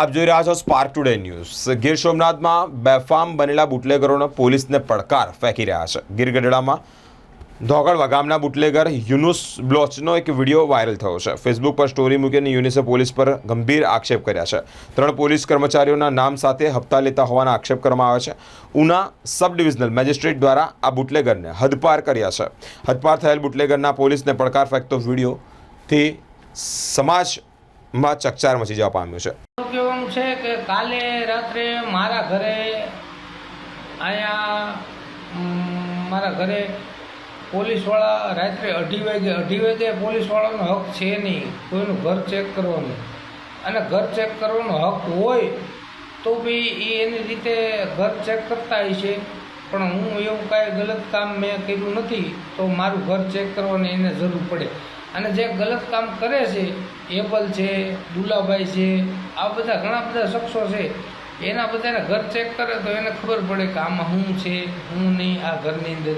આપ જોઈ રહ્યા છો સ્પાર્ક ટુડે ન્યૂઝ ગીર સોમનાથમાં બેફામ બનેલા બુટલેગરોનો પોલીસને પડકાર ફેંકી રહ્યા છે. ગીર ગઢડામાં ધોગડવા ગામના બુટલેગર યુનુસ બ્લોચનો એક વીડિયો વાયરલ થયો છે. ફેસબુક પર સ્ટોરી મૂકીને યુનિસે પોલીસ પર ગંભીર આક્ષેપ કર્યા છે. ત્રણ પોલીસ કર્મચારીઓના નામ સાથે હપ્તા લેતા હોવાના આક્ષેપ કરવામાં આવે છે. ઉના સબ ડિવિઝનલ મેજિસ્ટ્રેટ દ્વારા આ બુટલેગરને હદપાર કર્યા છે. હદપાર થયેલ બુટલેગરના પોલીસને પડકાર ફેંકતો વિડીયોથી સમાજમાં ચકચાર મચી જવા પામ્યો છે. છે કે કાલે રાત્રે મારા ઘરે અહીંયા મારા ઘરે પોલીસવાળા રાત્રે અઢી વાગે અઢી વાગે પોલીસવાળાનો હક છે નહીં કોઈનું ઘર ચેક કરવાનું. અને ઘર ચેક કરવાનો હક હોય તો બી એ એની રીતે ઘર ચેક કરતા હોય છે. પણ હું એવું કાંઈ ગલત કામ મેં કર્યું નથી, તો મારું ઘર ચેક કરવાની એને જરૂર પડે. અને જે ગલત કામ કરે છે, એબલ છે, દુલાભાઈ છે, આ બધા ઘણા બધા શખ્સો છે. એના બધાને ઘર ચેક કરે તો એને ખબર પડે કે આમાં હું છે, હું નહીં, આ ઘરની અંદર.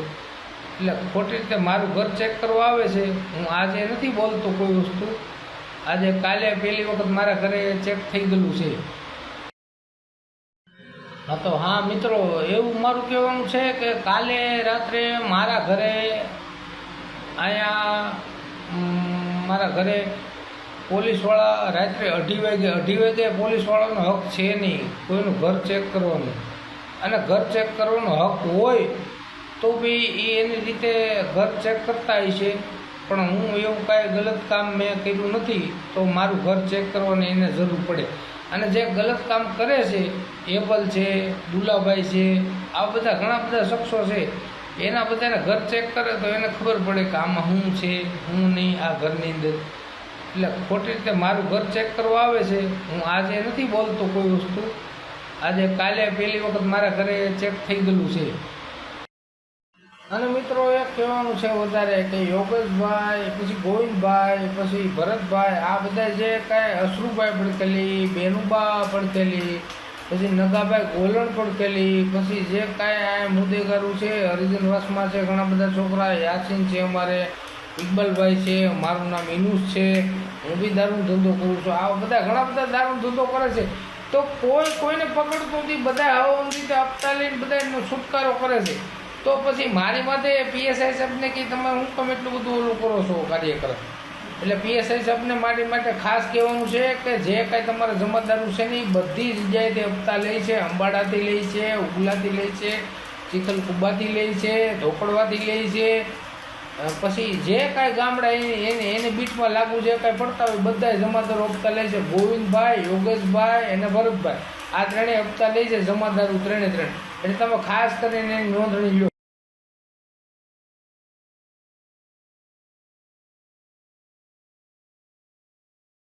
એટલે ખોટી રીતે મારું ઘર ચેક કરવા આવે છે. હું આજે નથી બોલતો કોઈ વસ્તુ. આજે કાલે પહેલી વખત મારા ઘરે ચેક થઈ ગયેલું છે. હા તો હા મિત્રો, એવું મારું કહેવાનું છે કે કાલે રાત્રે મારા ઘરે મારા ઘરે પોલીસવાળા રાત્રે અઢી વાગે અઢી વાગે પોલીસવાળાનો હક છે નહીં. કોઈનું ઘર ચેક કરવાનું. અને ઘર ચેક કરવાનો હક હોય તો બી એ એની રીતે ઘર ચેક કરતા હોય છે. પણ હું એવું કાંઈ ગલત કામ મેં કર્યું નથી, તો મારું ઘર ચેક કરવાની એને જરૂર પડે. અને જે ગલત કામ કરે છે, એબલ છે, દુલાભાઈ છે, આ બધા ઘણા બધા શખ્સો છે. એના બધાને ઘર ચેક કરે તો એને ખબર પડે કે આમાં હું છે, હું નહીં, આ ઘરની અંદર. એટલે ખોટી રીતે મારું ઘર ચેક કરવા આવે છે. હું આજે નથી બોલતો કોઈ વસ્તુ. આજે કાલે પહેલી વખત મારા ઘરે ચેક થઈ ગયેલું છે. અને મિત્રો એ કહેવાનું છે વધારે કે યોગેશભાઈ, પછી ગોવિંદભાઈ, પછી ભરતભાઈ, આ બધા જે કાંઈ અશ્રુભાઈ પડકેલી બેનુબા પડકેલી પછી નગાભાઈ ગોલણ પડકેલી પછી જે કાંઈ આ મુદ્દેગારું છે, હરિજન વાસમાં છે, ઘણા બધા છોકરા, યાસીન છે અમારે, ઇકબલભાઈ છે, મારું નામ ઇનુસ છે, હું બી દારૂનો ધંધો કરું છું. આ બધા ઘણા બધા દારૂનો ધંધો કરે છે. તો કોઈ કોઈને પકડતું નથી, બધા હવા રીતે હપ્તા લઈને બધા એનો છુટકારો કરે છે. તો પછી મારી માટે પીએસઆઈ સાહેબને કે, તમે હું તમે એટલું બધું ઓલું કરો છો કાર્યક્રમ એટલે પીએસઆઈ સાહેબને મારી માટે ખાસ કહેવાનું છે કે જે કાંઈ તમારા જમાદારું છે ને એ બધી જગ્યાએથી હપ્તા લે છે, અંબાડાથી લે છે ઉગલાથી લે છે ચીખલકુબાથી લે છે, ઢોકળવાથી લે છે. પછી જે કાંઈ ગામડા એની, એને બીટમાં લાગુ જે કાંઈ પડતા હોય, બધાય જમાદારો હપ્તા લે છે. ગોવિંદભાઈ, યોગેશભાઈ અને ભરતભાઈ. આ ત્રણેય હપ્તા લે છે જમાદારું, ત્રણે ત્રણ. એટલે તમે ખાસ કરીને એની નોંધણી લો.